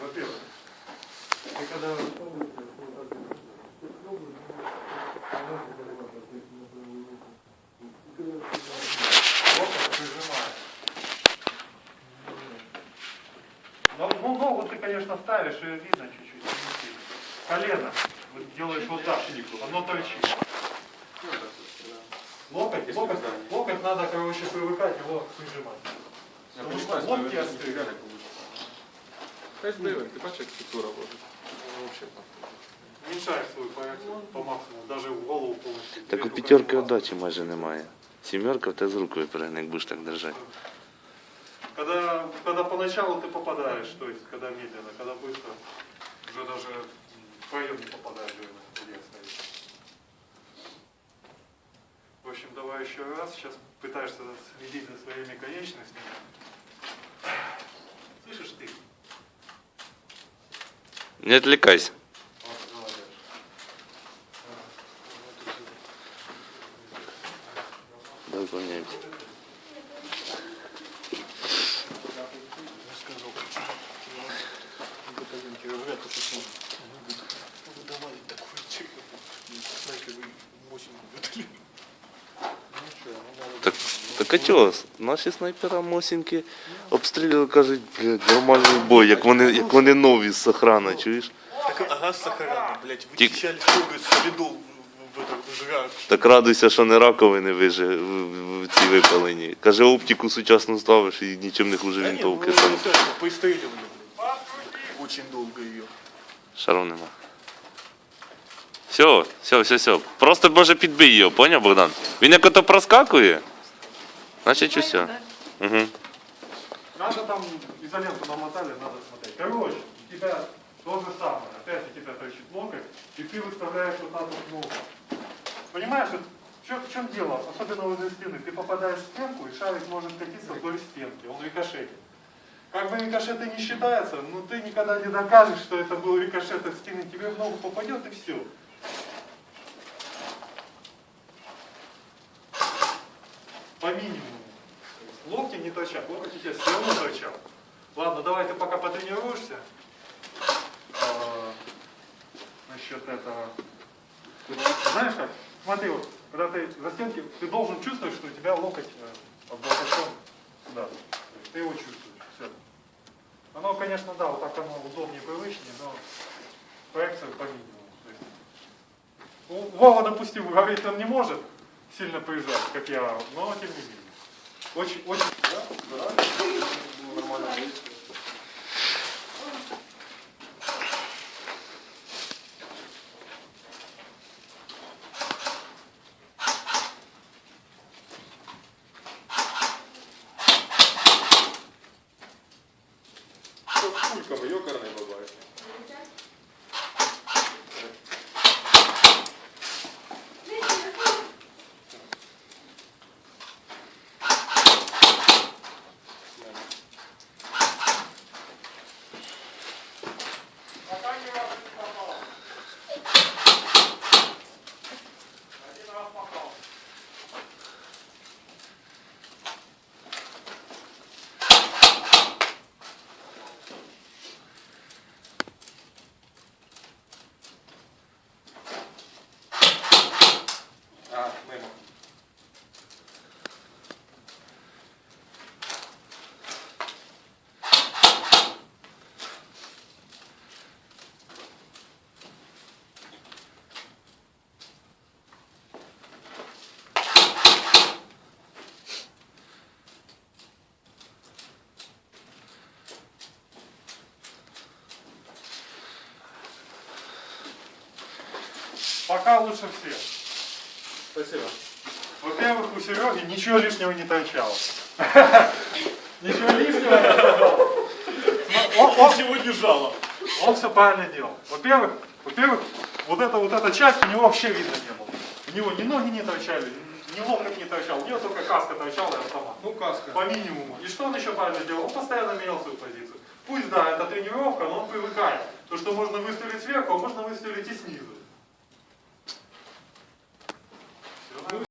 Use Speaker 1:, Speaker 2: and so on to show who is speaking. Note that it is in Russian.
Speaker 1: Во-первых, я когда Ну, ногу ты, конечно, ставишь, и видно чуть-чуть. Колено вот делаешь вот так, оно торчит. Локоть, локоть, локоть надо, короче, привыкать его прижимать.
Speaker 2: Я понимаю,
Speaker 1: локти
Speaker 2: острые. 5 гривень, ти бачиш, як фактура возить.
Speaker 1: Міншає свою корекцію по максимуму, навіть в голову повністю.
Speaker 3: Так у п'ятерки удачі майже немає. Семерка в тебе з рукою перегне, як будеш так держати.
Speaker 1: Когда, когда поначалу ты попадаешь, то есть когда медленно, когда быстро, уже даже поем не попадаешь, наверное, В общем, давай еще раз. Сейчас пытаешься следить за своими конечностями. Слышишь ты?
Speaker 3: Не відвлікайся.
Speaker 1: Ладно, давай дальше.
Speaker 3: Давай поміняємося. Так, так а чого? Наші снайпера Мосінки обстрілювали, кажуть, блядь, нормальний бой, як вони, як вони нові з охрани, чуєш?
Speaker 4: Так, ага, с Сахарана, блядь,
Speaker 3: Тик.
Speaker 4: вычищали фугу из солидол в, в, в, этот, в жрак.
Speaker 3: Так радуйся, що не раковини виже в, в, в цій випалені. Каже, оптику сучасну ставиш і нічим не хуже
Speaker 4: Да нет, ну,
Speaker 3: вінтовки.
Speaker 4: ну,
Speaker 3: Там
Speaker 4: это, поистреливали, блядь. Очень долго ее.
Speaker 3: шару нема. Все, все, все, все. Просто може підбий його, поняв, Богдан? Він як ото проскакує, значить усе. Угу.
Speaker 1: Надо там изоленту намотали, надо смотреть. Короче, у тебя то же самое. Опять у тебя торчит локоть, и ты выставляешь вот так вот ногу. Понимаешь, чем, в чем дело? Особенно возле стены. Ты попадаешь в стенку, и шарик может катиться вдоль стенки. Он рикошетит. Как бы рикошеты не считается, но ты никогда не докажешь, что это был рикошет от стены. Тебе в ногу попадет и все. По минимуму. Не торчат, локти у все равно торчат. Ладно, давай ты пока потренируешься. А, насчет этого. Знаешь как? Смотри, вот, когда ты за стенки, ты должен чувствовать, что у тебя локоть э, облокочен сюда. Ты его чувствуешь. Все. Оно, конечно, да, вот так оно удобнее, привычнее, но проекция по минимуму. Вова, допустим, говорит, он не может сильно поезжать, как я, но тем не менее. Очень, очень, да? Да.
Speaker 2: Було нормально. Що з кульками, йокарний бабай.
Speaker 1: Пока лучше всех.
Speaker 2: Спасибо.
Speaker 1: Во-первых, у Сереги ничего лишнего не торчало. Ничего лишнего не торчало. Он, он,
Speaker 4: Сегодня жало.
Speaker 1: он все правильно делал. Во-первых, во-первых, вот эта вот эта часть у него вообще видно не было. У него ни ноги не торчали, ни локоть не торчал, у него только каска торчала и автомат.
Speaker 2: Ну, каска.
Speaker 1: По минимуму. И что он еще правильно делал? Он постоянно менял свою позицию. Пусть, да, это тренировка, но он привыкает. То, что можно выстрелить сверху, а можно выстрелить и снизу.